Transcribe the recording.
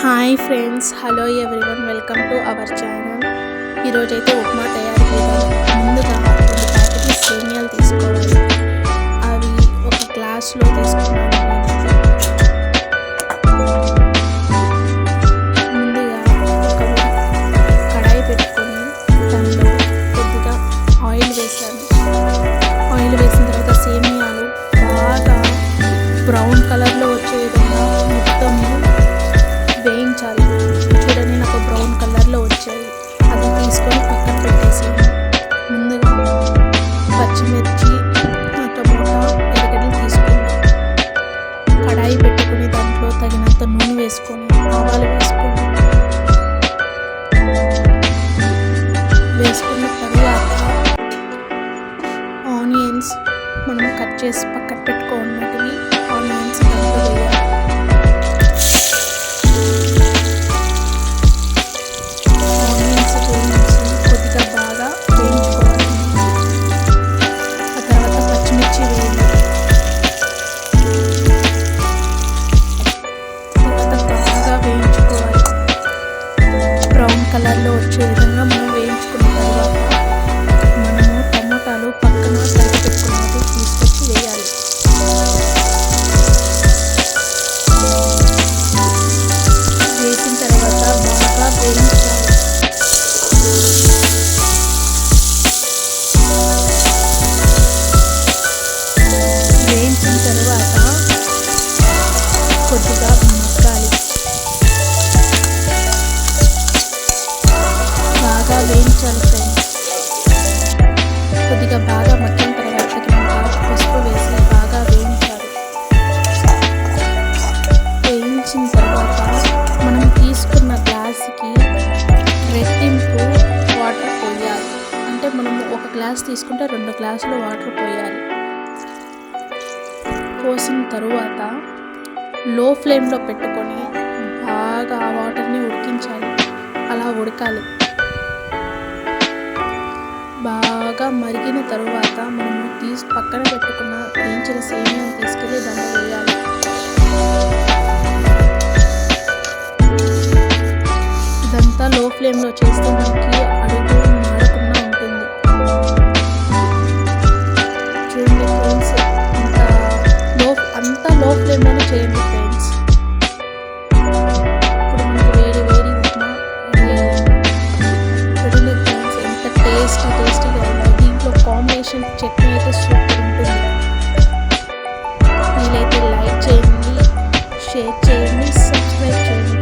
Hi friends hello everyone welcome to our channel ఈరోజైతే ఉప్మా తయారు చేద్దాం. ముందుగా రెండు ప్యాకెట్లు సేమియాలు తీసుకోవాలి. అవి ఒక గ్లాస్లో తీసుకున్నాను. ముందుగా ఒక కడాయి పెట్టుకొని కొద్దిగా ఆయిల్ వేసాను. ఆయిల్ వేసిన తర్వాత సేమియాలు బాగా బ్రౌన్ కలర్ పచ్చిమిర్చి టమోటా ఎర్రగడ్డలు తీసుకుని కడాయి పెట్టుకుని దాంట్లో తగినంత నూనె వేసుకొని ఆవాలు వేసుకొని వేసుకున్న తర్వాత ఆనియన్స్ మనం కట్ చేసి కొద్దిగా బాగా మగ్గిన తర్వాత తగినంత పసుపు వేసి బాగా వేయించాలి. వేయించిన తర్వాత మనం తీసుకున్న గ్లాస్కి రెట్టింపు వాటర్ పోయాలి. అంటే మనం ఒక గ్లాస్ తీసుకుంటే రెండు గ్లాసులు వాటర్ పోయాలి. పోసిన తరువాత లో ఫ్లేమ్లో పెట్టుకొని బాగా ఆ వాటర్ని ఉడికించాలి. అలా ఉడకాలి. బాగా మరిగిన తరువాత మనము తీసి పక్కన పెట్టుకున్న వేయించిన సేమియాను తీసుకెళ్ళి దాంట్లో వేయాలి. ఇదంతా లో ఫ్లేమ్లో చేస్తే మనకి Please subscribe to